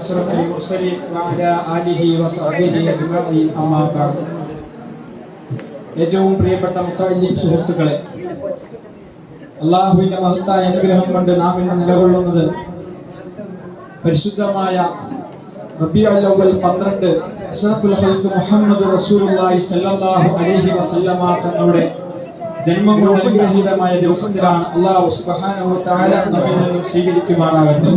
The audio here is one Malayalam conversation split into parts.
أشرف المرسلين وعلى آله وصحبه أجمعين أما بعد ഏറ്റവും പ്രിയപ്പെട്ട മുത്തല്ലിം സുഹൃത്തുക്കളെ അള്ളാഹുവിന്റെ മഹത്തായ അനുഗ്രഹം കൊണ്ട് നാം ഇന്ന് നിലകൊള്ളുന്നത് പരിശുദ്ധമായ റബിയുൽ അവ്വൽ പന്ത്രണ്ട് അഷ്റഫുൽ ഖൽഖ് മുഹമ്മദ് റസൂലുള്ളാഹി സ്വല്ലല്ലാഹു അലൈഹി വസല്ലമ തങ്ങളുടെ ജന്മം കൊണ്ട് അനുഗ്രഹീതമായ ദിവസത്തിലാണ് അള്ളാഹു സുബ്ഹാനഹു വ തആല നമ്മിൽ നിന്നും സ്വീകരിക്കുമാറാകട്ടെ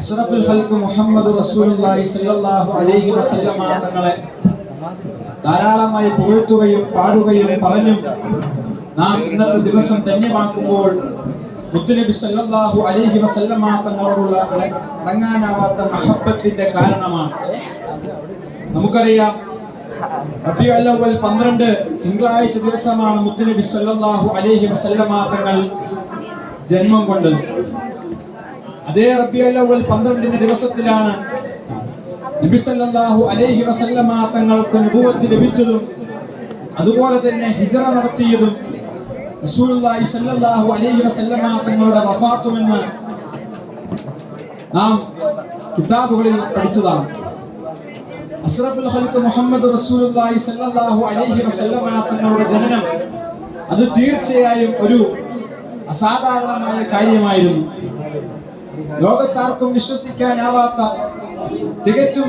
അഷ്റഫുൽ ഖൽഖ് മുഹമ്മദ് റസൂലുള്ളാഹി സ്വല്ലല്ലാഹു അലൈഹി വസല്ലമ തങ്ങളെ ധാരാളമായി പുകഴ്ത്തുകയും പാടുകയും പറഞ്ഞും നാം ഇന്നത്തെ ദിവസം ധന്യമാക്കുമ്പോൾ മുത്തുനബി സല്ലല്ലാഹു അലൈഹി വസല്ലമ തങ്ങളോടുള്ള അടങ്ങാനാവാത്ത മഹബത്തിന്റെ കാരണമാണ്. നമുക്കറിയാം റബിയുൽ പന്ത്രണ്ട് തിങ്കളാഴ്ച ദിവസമാണ് മുത്തുനബി സല്ലല്ലാഹു അലൈഹി വസല്ലമ തങ്ങൾ ജന്മം കൊണ്ടത്. അതേ റബിയുൽ പന്ത്രണ്ടിന് ദിവസത്തിലാണ് നബി സല്ലല്ലാഹു അലൈഹി വസല്ലമ തങ്ങൾക്ക് നുബുവത്ത് ലഭിച്ചതും അതുപോലെ തന്നെ ഹിജറ നടത്തിയതും റസൂലുള്ളാഹി സല്ലല്ലാഹു അലൈഹി വസല്ലമ തങ്ങളുടെ വഫാത്തുമെന്ന് നാം കിതാബുകളിൽ പഠിച്ചതാണ്. അഷ്റഫുൽ ഖൽഖ് മുഹമ്മദ് റസൂലുള്ളാഹി സല്ലല്ലാഹു അലൈഹി വസല്ലമ തങ്ങളുടെ ജനനം അത് തീർച്ചയായും ഒരു അസാധാരണമായ കാര്യമായിരുന്നു. ലോകത്താർക്കും വിശ്വസിക്കാനാവാത്ത തികച്ചും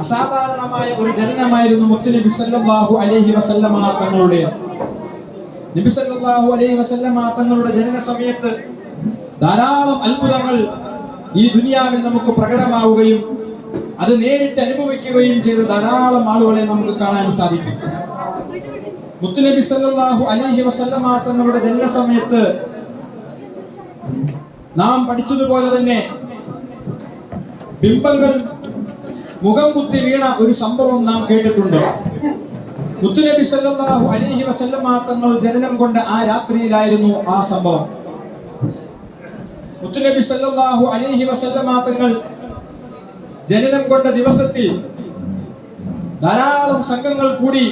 അസാധാരണമായ ഒരു ജനനമായിരുന്നു മുത്തുനബി സല്ലല്ലാഹു അലൈഹി വസല്ലമ തങ്ങളുടെ. നബി സല്ലല്ലാഹു അലൈഹി വസല്ലമ തങ്ങളുടെ ജനന സമയത്ത് ധാരാളം അത്ഭുതങ്ങൾ ഈ ദുനിയാവിൽ നമുക്ക് പ്രകടമാവുകയും അത് നേരിട്ട് അനുഭവിക്കുകയും ചെയ്ത ധാരാളം ആളുകളെ നമുക്ക് കാണാൻ സാധിക്കും. മുത്തുനബി സല്ലല്ലാഹു അലൈഹി വസല്ലമ തങ്ങളുടെ ജനന സമയത്ത് നാം പഠിച്ചതുപോലെ തന്നെ ബിംബങ്ങൾ മുഖം കുത്തി വീണ ഒരു സംഭവം നാം കേട്ടിട്ടുണ്ട്. മുത്തുനബി സല്ലല്ലാഹു അലൈഹി വസല്ലമ തങ്ങൾ ജനനം കൊണ്ട ആ രാത്രിയിലായിരുന്നു ആ സംഭവം. മുത്തുനബി സല്ലല്ലാഹു അലൈഹി വസല്ലമ തങ്ങൾ ജനനം കൊണ്ട ദിവസത്തിൽ ധാരാളം സംഘങ്ങൾ കൂടി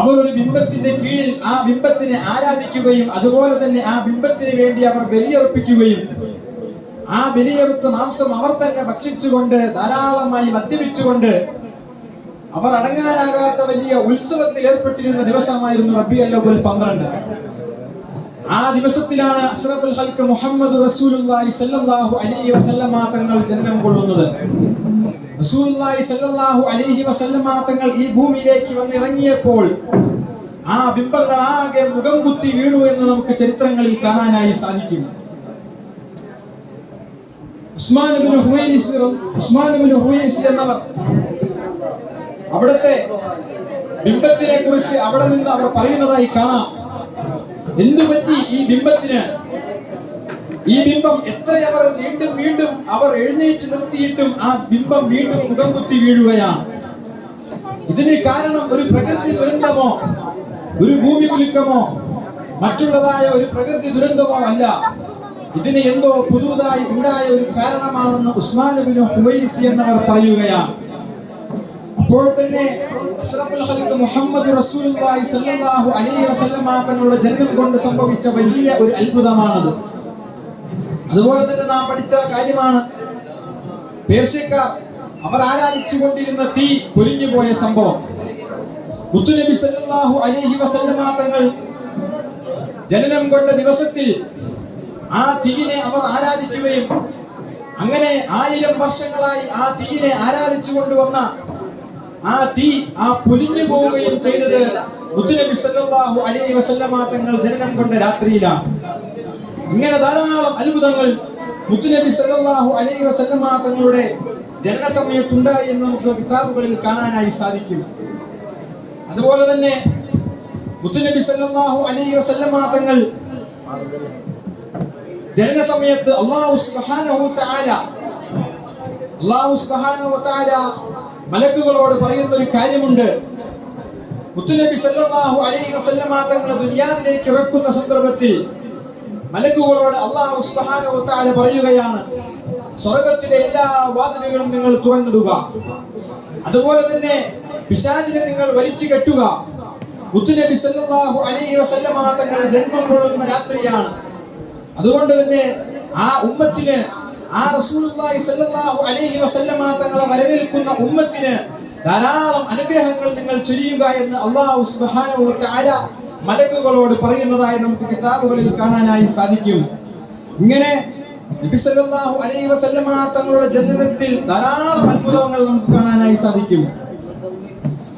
അവർ ഒരു ബിംബത്തിന്റെ കീഴിൽ ആ ബിംബത്തിനെ ആരാധിക്കുകയും അതുപോലെ തന്നെ ആ ബിംബത്തിന് വേണ്ടി അവർ ബലിയർപ്പിക്കുകയും ആ ബലിയെടുത്ത മാംസം അവർ തന്നെ ഭക്ഷിച്ചുകൊണ്ട് ധാരാളമായി മദ്യപിച്ചുകൊണ്ട് അവർ അടങ്ങാനാകാത്ത വലിയ ഉത്സവത്തിൽ ഏർപ്പെട്ടിരുന്ന ദിവസമായിരുന്നു റബി അല്ലോ പന്ത്രണ്ട്. ആ ദിവസത്തിലാണ് അഷ്റഫുൽ ഹൽക്ക് മുഹമ്മദ് റസൂലുള്ളാഹി സല്ലല്ലാഹു അലൈഹി വസല്ലമ തങ്ങൾ ജനനം കൊള്ളുന്നത്. അലൈഹി വസല്ലമ തങ്ങൾ ഈ ഭൂമിയിലേക്ക് വന്നിറങ്ങിയപ്പോൾ ആ ബിംബങ്ങൾ ആകെ മുഖം കുത്തി വീണു എന്ന് നമുക്ക് ചരിത്രങ്ങളിൽ കാണാനായി സാധിക്കുന്നു. ഉസ്മാൻ ഉസ്മാൻ എന്നവർ അവിടുത്തെ ബിംബത്തിനെ കുറിച്ച് അവിടെ നിന്ന് അവർ പറയുന്നതായി കാണാം. എന്തു പറ്റി ഈ ബിംബത്തിന് ഈ ബിംബം എത്രയവർ വീണ്ടും വീണ്ടും അവർ എഴുന്നേറ്റ് നിർത്തിയിട്ടും ആ ബിംബം വീണ്ടും മുഖം കുത്തി വീഴുകയാണ് ഇതിന് കാരണം ഒരു പ്രകൃതി ദുരന്തമോ ഒരു ഭൂമി കുലുക്കമോ മറ്റുള്ളതായ ഒരു പ്രകൃതി ദുരന്തമോ അല്ല. ഇതിന് എന്തോ പുതുതായി ഉണ്ടായ ഒരു കാരണമാണെന്ന് ഉസ്മാൻ ബിൻ ഹുവൈസി എന്നവർ പറയുകയാണ് അപ്പോൾ തന്നെ മുഹമ്മദ് റസൂലുള്ളാഹി സ്വല്ലല്ലാഹു അലൈഹി തങ്ങളുടെ ജന്മം കൊണ്ട് സംഭവിച്ച വലിയ ഒരു അത്ഭുതമാണത്. അതുപോലെ തന്നെ നാം പഠിച്ച കാര്യമാണ് പേർഷ്യക്കാർ അവർ ആരാധിച്ചു കൊണ്ടിരുന്ന തീ പൊരിഞ്ഞു പോയ സംഭവം മുത്തുനബി സല്ലല്ലാഹു അലൈഹി വസല്ലമ തങ്ങൾ ജനനം കൊണ്ട ദിവസത്തിൽ ആ തീയിനെ അവർ ആരാധിക്കുകയും അങ്ങനെ ആയിരം വർഷങ്ങളായി ആ തീയിനെ ആരാധിച്ചു കൊണ്ടുവന്ന ആ തീ ആ പൊലിഞ്ഞു പോവുകയും ചെയ്തത് മുത്തുനബി സല്ലല്ലാഹു അലൈഹി വസല്ലമ തങ്ങൾ ജനനം കൊണ്ട രാത്രിയിലാണ്. ഇങ്ങനെ ധാരാളം അത്ഭുതങ്ങൾ മുത്തുനബി സല്ലല്ലാഹു അലൈഹി വസല്ലമ തങ്ങളുടെ ജനന സമയത്തുണ്ടായി എന്ന് നമുക്ക് കിതാബുകളിൽ കാണാനായി സാധിക്കും. അതുപോലെ തന്നെ മുത്തുനബി സല്ലല്ലാഹു അലൈഹി വസല്ലമ തങ്ങൾ ജനന സമയത്ത് അള്ളാഹു സുബ്ഹാനഹു തആല അള്ളാഹു സുബ്ഹാനഹു തആല മലക്കുകളോട് പറയുന്ന ഒരു കാര്യമുണ്ട് മുത്തുനബി സല്ലല്ലാഹു അലൈഹി വസല്ലമ തങ്ങളെ ദുനിയാവിലേക്ക് ഇറക്കുന്ന സന്ദർഭത്തിൽ മലക്കുകളോട് അള്ളാഹു സുബ്ഹാനഹു തആല പറയുകയാണ് സ്വർഗത്തിലെ എല്ലാ വാതിലുകളും നിങ്ങൾ തുറന്നിടുക. അതുപോലെ തന്നെ പിശാചിനെ നിങ്ങൾ വലിച്ചു കെട്ടുക. മുത്തുനബി സല്ലല്ലാഹു അലൈഹി വസല്ലമ തങ്ങൾ ജന്മം കൊള്ളുന്ന രാത്രിയാണ്. അതുകൊണ്ട് തന്നെ ആ ഉമ്മത്തിന് ആ റസൂലുള്ളാഹി സ്വല്ലല്ലാഹു അലൈഹി വസല്ലമ തങ്ങളെ വരവേൽക്കുന്ന ഉമ്മത്തിന് ധാരാളം അനുഗ്രഹങ്ങൾ നിങ്ങൾ ചൊരിയുക എന്ന് അള്ളാഹു സുബ്ഹാനഹു വ തആല മലക്കുകളോട് പറയുന്നതായി നമുക്ക് കിതാബുകളിൽ കാണാനായി സാധിക്കും. ഇങ്ങനെ നബി സല്ലല്ലാഹു അലൈഹി വസല്ലമ തങ്ങളുടെ ജനനത്തിൽ ധാരാളം അത്ഭുതങ്ങൾ നമുക്ക് കാണാനായി സാധിക്കും.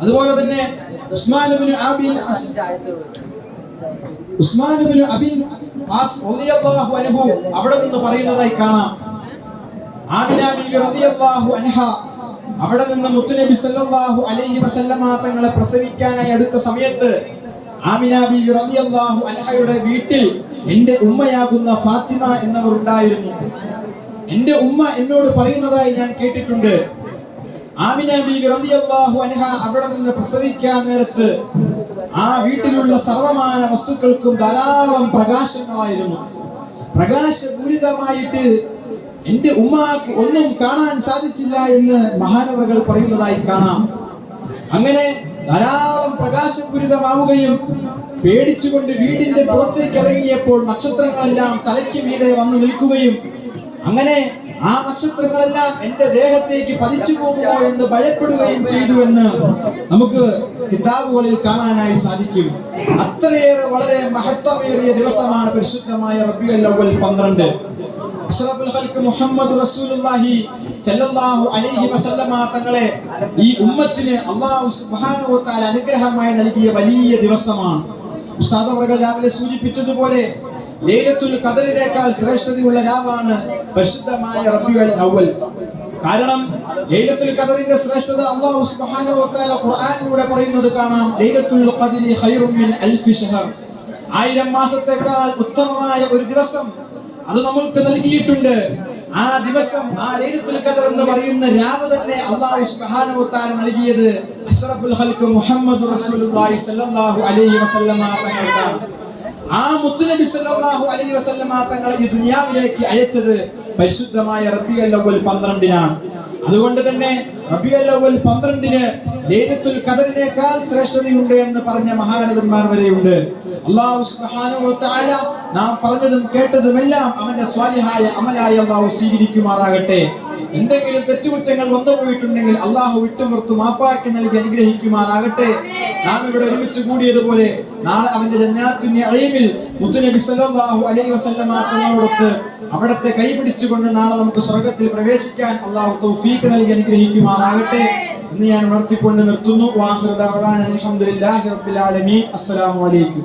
അതുപോലെ തന്നെ ഉസ്മാൻ അബിൻ ഇബ്നു അബിൻ അൻഹു അവിടെ നിന്ന് പറയുന്നതായി കാണാം. അൻഹ അവിടെ നിന്ന് മുത്തുനബി സല്ലല്ലാഹു അലൈഹി വസല്ലമ തങ്ങളെ പ്രസവിക്കാനായി അടുത്ത സമയത്ത് ആമിന ബീവി റളിയല്ലാഹു അൻഹയുടെ വീട്ടിൽ എന്റെ ഉമ്മയാകുന്ന ഫാത്തിമ എന്നവർ ഉണ്ടായിരുന്നു. എന്റെ ഉമ്മ എന്നോട് പറയുന്നതായി ഞാൻ കേട്ടിട്ടുണ്ട്. ആമിന ബീവി റളിയല്ലാഹു അൻഹ അവിടെ നിന്ന് പ്രസവിക്കാൻ നേരത്ത് ആ വീട്ടിലുള്ള സർവമാന വസ്തുക്കൾക്കും ധാരാളം പ്രകാശങ്ങളായിരുന്നു. പ്രകാശപൂരിതമായിട്ട് എന്റെ ഉമ്മക്ക് ഒന്നും കാണാൻ സാധിച്ചില്ല എന്ന് മഹാനവകൾ പറയുന്നതായി കാണാം. അങ്ങനെ ധാരാളം പ്രകാശപൂരിതമാവുകയും പേടിച്ചുകൊണ്ട് വീടിന്റെ പുറത്തേക്ക് ഇറങ്ങിയപ്പോൾ നക്ഷത്രങ്ങളെല്ലാം തലയ്ക്ക് മീതെ വന്നു നിൽക്കുകയും അങ്ങനെ ആ നക്ഷത്രങ്ങളെല്ലാം എന്റെ ദേഹത്തേക്ക് പതിച്ചു പോകുമോ എന്ന് ഭയപ്പെടുകയും ചെയ്തു എന്ന് നമുക്ക് കിതാബുകളിൽ കാണാനായി സാധിക്കും. അത്രയേറെ വളരെ മഹത്വമേറിയ ദിവസമാണ് പരിശുദ്ധമായ റബിയുൽ പന്ത്രണ്ട്. അഷ്റഫുൽ ഖൽക്ക് മുഹമ്മദ് റസൂലുള്ളാഹി സല്ലല്ലാഹു അലൈഹി വസല്ലമ തങ്ങളെ ഈ ഉമ്മത്തിന് അല്ലാഹു സുബ്ഹാനഹു വ തആല അനുഗ്രഹമായി നൽകിയ വലിയ ദിവസമാണ്. ഉസ്താദ് അവர்கள் രാവിലെ സൂചിപ്പിച്ചതുപോലെ ലൈലത്തുൽ ഖദറിനേക്കാൾ ശ്രേഷ്ഠതയുള്ള രാവാണ് പരിശുദ്ധമായ റബിയുൽ അവൽ കാരണം ലൈലത്തുൽ ഖദറിന്റെ ശ്രേഷ്ഠത അല്ലാഹു സുബ്ഹാനഹു വ തആല ഖുർആനിലൂടെ പറയുന്നത് കാണാം. ലൈലത്തുൽ ഖദരി ഖൈറും മിൻ അൽഫ് ഷഹർ ആയിരം മാസത്തേക്കാൾ ഉത്തമമായ ഒരു ദിവസം അത് നമ്മൾക്ക് നൽകിയിട്ടുണ്ട്. ആ ദിവസം ആ ലൈലത്തുൽ ഖദർ എന്ന് പറയുന്ന രാവ് തന്നെ അല്ലാഹു സുബ്ഹാനഹു വ തആല നൽകിയത്. അഷ്റഫുൽ ഖൽഖ് മുഹമ്മദ് റസൂലുള്ളാഹി സ്വല്ലല്ലാഹു അലൈഹി വസല്ലമ തങ്ങൾക്കാണ് ആ മുത്തുനബി സ്വല്ലല്ലാഹു അലൈഹി വസല്ലമ തങ്ങളെ ഈ ദുനിയാവിലേക്ക് അയച്ചത് പരിശുദ്ധമായ റബിയുൽ അവ്വൽ 12നാണ് അതുകൊണ്ട് തന്നെ 12ന് ലൈലത്തുൽ ഖദറിനേക്കാൾ ശ്രേഷ്ഠതയുണ്ട് എന്ന് പറഞ്ഞ മഹാരഥന്മാർ വരെയുണ്ട്. വ നാം പറഞ്ഞതും കേട്ടതുമെല്ലാം അവന്റെ സ്വാലിഹായ അമലായി അല്ലാഹു സ്വീകരിക്കുമാറാകട്ടെ. എന്തെങ്കിലും തെറ്റുകുറ്റങ്ങൾ വന്നു പോയിട്ടുണ്ടെങ്കിൽ അള്ളാഹു വിട്ടുപുറത്ത് മാപ്പാക്കി നൽകി അനുഗ്രഹിക്കുമാറാകട്ടെ. നാം ഇവിടെ ഒരുമിച്ച് കൂടിയതുപോലെ നാളെ അവന്റെ ജന്നാത്തുന്യ അഴീമിൽ മുത്തുനബി സല്ലല്ലാഹു അലൈഹി വസല്ലമ തങ്ങളോടൊത്ത് അവിടത്തെ കൈപിടിച്ചുകൊണ്ട് നാളെ നമുക്ക് സ്വർഗത്തിൽ പ്രവേശിക്കാൻ അള്ളാഹു തൗഫീഖ് നൽകി അനുഗ്രഹിക്കുമാറാകട്ടെ. എന്ന് ഞാൻ ഉണർത്തിക്കൊണ്ട് നിർത്തുന്നു. വാഹുദാൻ അലഹമുല്ലാഹി റബ്ബിൽ ആലമീൻ. അസ്സലാമു അലൈക്കും.